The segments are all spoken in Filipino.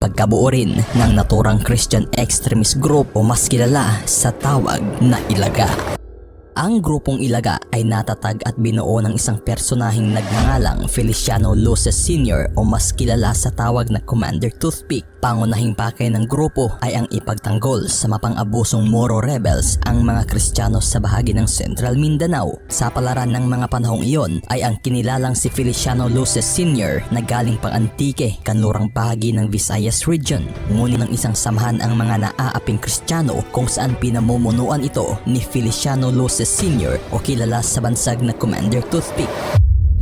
Pagkabuo rin ng naturang Christian extremist group o mas kilala sa tawag na Ilaga. Ang grupong Ilaga ay natatag at binuo ng isang personaheng nagngangalang Feliciano Luces Sr. o mas kilala sa tawag na Commander Toothpick. Pangunahing pakay ng grupo ay ang ipagtanggol sa mapang-abusong Moro rebels ang mga Kristiyano sa bahagi ng Central Mindanao. Sa palaran ng mga panahong iyon ay ang kinilalang si Feliciano Luces Sr. na galing pang Antique, kanlurang bahagi ng Visayas region. Ngunit ng isang samahan ang mga naaaping Kristiyano kung saan pinamumunuan ito ni Feliciano Luces Sr. o kilala sa bansag na Commander Toothpick.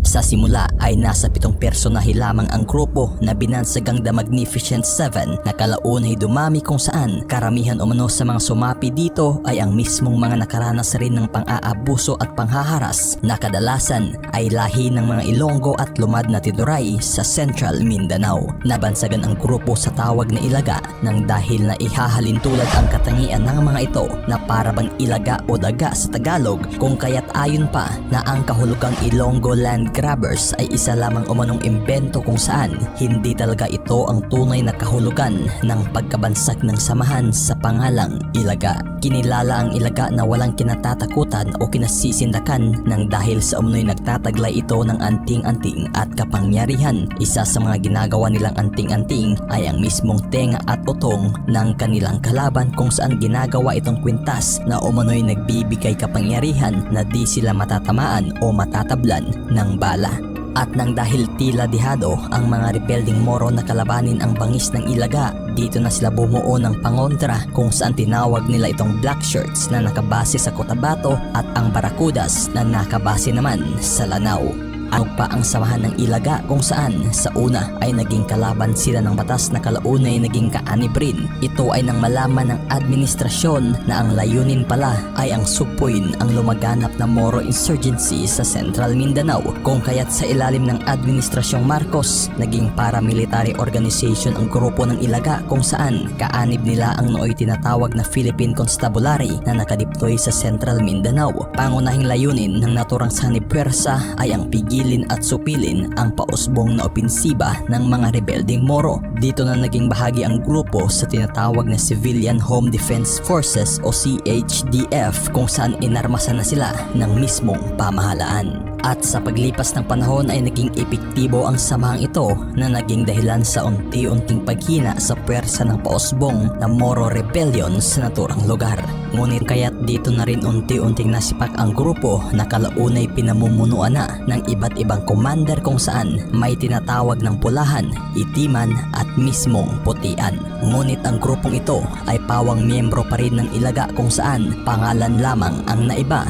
Sa simula ay nasa pitong personahe lamang ang grupo na binansagang The Magnificent Seven na kalaunay dumami kung saan karamihan umano sa mga sumapi dito ay ang mismong mga nakaranas rin ng pang-aabuso at panghaharas na kadalasan ay lahi ng mga Ilonggo at lumad na tinuray sa Central Mindanao. Nabansagan ang grupo sa tawag na ilaga nang dahil na ihahalin tulad ang katangian ng mga ito na para bang ilaga o daga sa Tagalog kung kaya't ayon pa na ang kahulugang Ilonggo Land Grabbers ay isa lamang umanong imbento kung saan hindi talaga ito ang tunay na kahulugan ng pagkabansak ng samahan sa pangalang Ilaga. Kinilala ang Ilaga na walang kinatatakutan o kinasisindakan nang dahil sa umunoy nagtataglay ito ng anting-anting at kapangyarihan. Isa sa mga ginagawa nilang anting-anting ay ang mismong tenga at utong ng kanilang kalaban kung saan ginagawa itong kwintas na umano'y nagbibigay kapangyarihan na di sila matatamaan o matatablan ng bala. At nang dahil tila dihado ang mga rebelding Moro na kalabanin ang bangis ng Ilaga, dito na sila bumuo ng pangontra kung saan tinawag nila itong Black Shirts na nakabase sa Cotabato at ang Barracudas na nakabase naman sa Lanao. Ano pa ang samahan ng Ilaga kung saan sa una ay naging kalaban sila ng batas na kalaunay naging kaanib rin. Ito ay nang malaman ng administrasyon na ang layunin pala ay ang supuin ang lumaganap na Moro insurgency sa Central Mindanao kung kaya't sa ilalim ng administrasyong Marcos naging paramilitary organization ang grupo ng Ilaga kung saan kaanib nila ang nooy tinatawag na Philippine Constabulary na nakadiploy sa Central Mindanao. Pangunahing layunin ng naturang sanib ay ang pigilin at supilin ang pausbong na opensiba ng mga rebelding Moro. Dito na naging bahagi ang grupo sa tinatawag na Civilian Home Defense Forces o CHDF kung saan inarmasan na sila ng mismong pamahalaan. At sa paglipas ng panahon ay naging epektibo ang samahang ito na naging dahilan sa unti-unting paghina sa pwersa ng pausbong na Moro Rebellion sa naturang lugar. Ngunit kaya't dito na rin unti-unting nasipak ang grupo na kalaunay pinamumunuan na ng iba't ibang commander kung saan may tinatawag ng pulahan, itiman at mismong putian. Ngunit ang grupong ito ay pawang miyembro pa rin ng ilaga kung saan pangalan lamang ang naiba